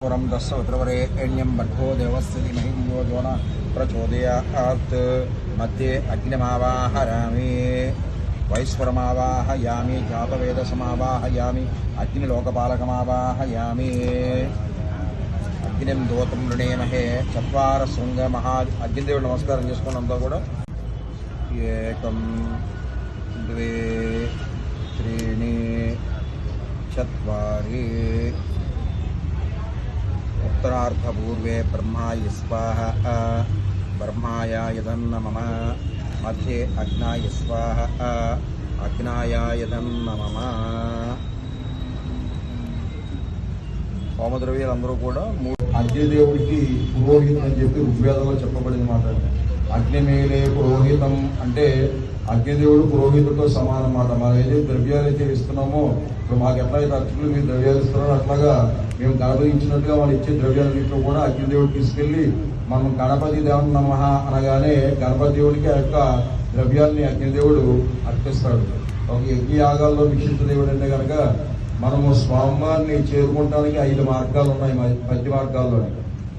पुरं दस्य उत्तरवरेण्यं भट्टो देवस्य धीमहि धियो यो न प्रचोदयात् मध्ये अग्निमावाहयामि वैश्वरमावाहयामि जातवेदसमावाहयामि अग्निलोकपालकमावाहयामि అగ్నిం దూతం రుణేమహే చత్వార శృంగ మహా అగ్నిదేవుడు నమస్కారం చేసుకున్నంతా కూడా ఏకం ద్వే త్రీణి చత్వారి ఉత్తరార్ధపూర్వే బ్రహ్మాయ స్వాహ బ్రహ్మాయ యదన్న మమ మధ్యే అగ్నాయ స్వాహ అగ్నాయ యదన్న మమ హోమద్రవ్యాలందరూ కూడా మూడు అగ్నిదేవుడికి పురోహితం అని చెప్పి ఋగ్వేదంలో చెప్పబడింది మాట అగ్నిమేలే పురోహితం అంటే అగ్నిదేవుడు పురోహితుడితో సమానం మాట మనం ఏదైతే ద్రవ్యాలు అయితే ఇస్తున్నామో ఇప్పుడు మాకు ఎట్లయితే అర్చకులు మీరు ద్రవ్యాలు ఇస్తున్నారో అట్లాగా మేము గణపతి ఇచ్చినట్టుగా వాళ్ళు ఇచ్చే ద్రవ్యాలన్నింటిలో కూడా అగ్నిదేవుడు తీసుకెళ్ళి మనం గణపతి దేవుని నమ అనగానే గణపతి దేవుడికి ఆ యొక్క ద్రవ్యాల్ని అగ్నిదేవుడు అర్పిస్తాడు. ఒక యజ్ఞ యాగాల్లో విశిష్ట దేవుడు అంటే కనుక మనము స్వామివారిని చేరుకోవడానికి ఐదు మార్గాలు ఉన్నాయి మ- మధ్య మార్గాల్లో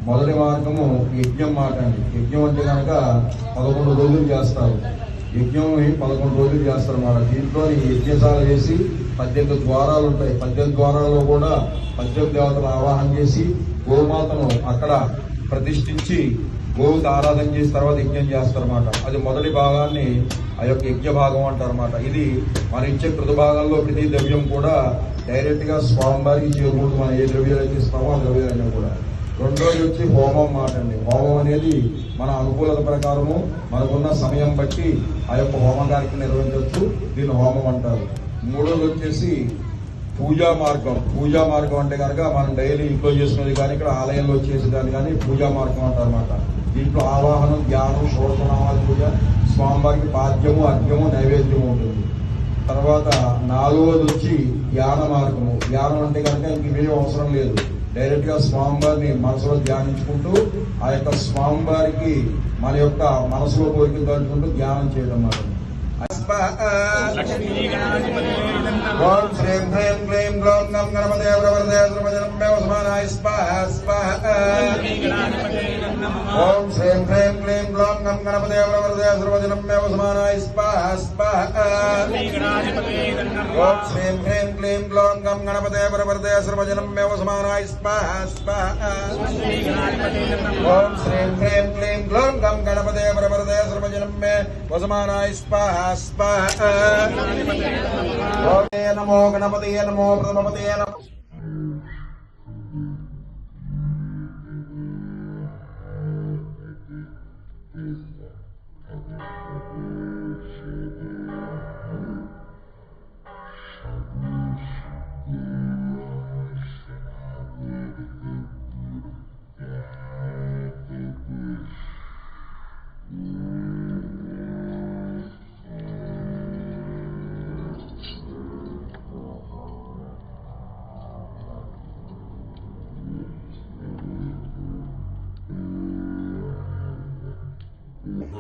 మొదటి మార్గము యజ్ఞం మాట అండి. యజ్ఞం అంటే కనుక పదకొండు రోజులు చేస్తారు. యజ్ఞం పదకొండు రోజులు చేస్తారు మన దీంట్లో ఈ యజ్ఞశాల వేసి పద్దెనిమిది ద్వారాలు ఉంటాయి. పద్దెనిమిది ద్వారాల్లో కూడా పద్దెనిమిది దేవతలు ఆవాహన చేసి గోమాతను అక్కడ ప్రతిష్ఠించి గోవుకి ఆరాధన చేసిన తర్వాత యజ్ఞం చేస్తారన్నమాట అది మొదటి భాగాన్ని ఆ యొక్క యజ్ఞ భాగం అంటారన్నమాట ఇది మన ఇచ్చే కృత భాగంలో ప్రతి ద్రవ్యం కూడా డైరెక్ట్గా స్వామివారికి చేరుకుంటూ మనం ఏ ద్రవ్యాలు ఇస్తామో ఆ ద్రవ్యాలన్నీ కూడా. రెండోది వచ్చి హోమం మాట అండి హోమం అనేది మన అనుకూలత ప్రకారము మనకున్న సమయం బట్టి ఆ యొక్క హోమ కార్యక్రమం నిర్వహించవచ్చు. దీన్ని హోమం అంటారు. మూడోది వచ్చేసి పూజా మార్గం. పూజా మార్గం అంటే కనుక మనం డైలీ ఇంట్లో చేసుకునేది కానీ ఇక్కడ ఆలయంలో చేసేదాన్ని కానీ పూజా మార్గం అంటారన్నమాట. దీంట్లో ఆవాహనం ధ్యానం షోడశనామాల పూజ స్వామివారికి పాద్యము అర్ఘ్యము నైవేద్యము ఉంటుంది. తర్వాత నాలుగోది వచ్చి ధ్యాన మార్గము. ధ్యానం అంటే కనుక ఇంక అవసరం లేదు. డైరెక్ట్గా స్వామివారిని మనసులో ధ్యానించుకుంటూ ఆ యొక్క స్వామివారికి మన యొక్క మనసులో కోరికలు తలుచుకుంటూ ధ్యానం చేయడం అన్నమాట. ఓం శ్రీం హ్రీం క్లీం గ్లౌం గం స్వాహ స్వాహ. ఓం శ్రీం క్లీం క్లీం బ్లాం గం గణపతే ప్రవర్తే సర్వజనం మే సమానాయ స్వాహ స్వాహ ఓం శ్రీం క్లీం క్లీం బ్లాం గం గణపతే ప్రవర్తే సర్వజనం మే సమానాయ స్వాహ స్వాహ ఓం శ్రీం క్లీం క్లీం బ్లాం గం గణపతే ప్రవర్తే సర్వజనం మే వసమానాయ స్వాహ స్వాహ ఓం నమో గణపతయే నమో ప్రథమపతయే నమో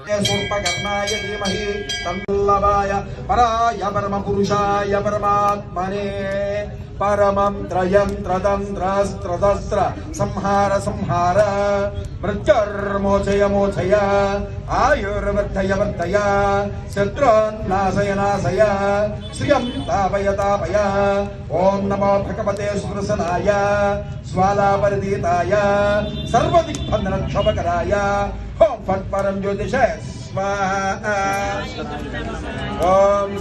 సూర్పకర్ణాయ ధీమహి తల్లవాయ పరాయ పరమ పురుషాయ పరమాత్మనే. పరమం త్రయం త్రదంత్రస్త్రదస్త్ర సంహార సంహార. మృత్యుర్మోచయ మోచయ ఆయుర్వర్ధయ వర్ధయ శత్రున్నాశయ నాశయ శ్రియం తాపయ తాపయ ఓం నమో భగవతే సురసనాయ స్వాలాపరిదీతాయ సర్వదిగ్బంధన ఓం ఫట్ పరం జ్యోతిష. స్వాహ. ఓం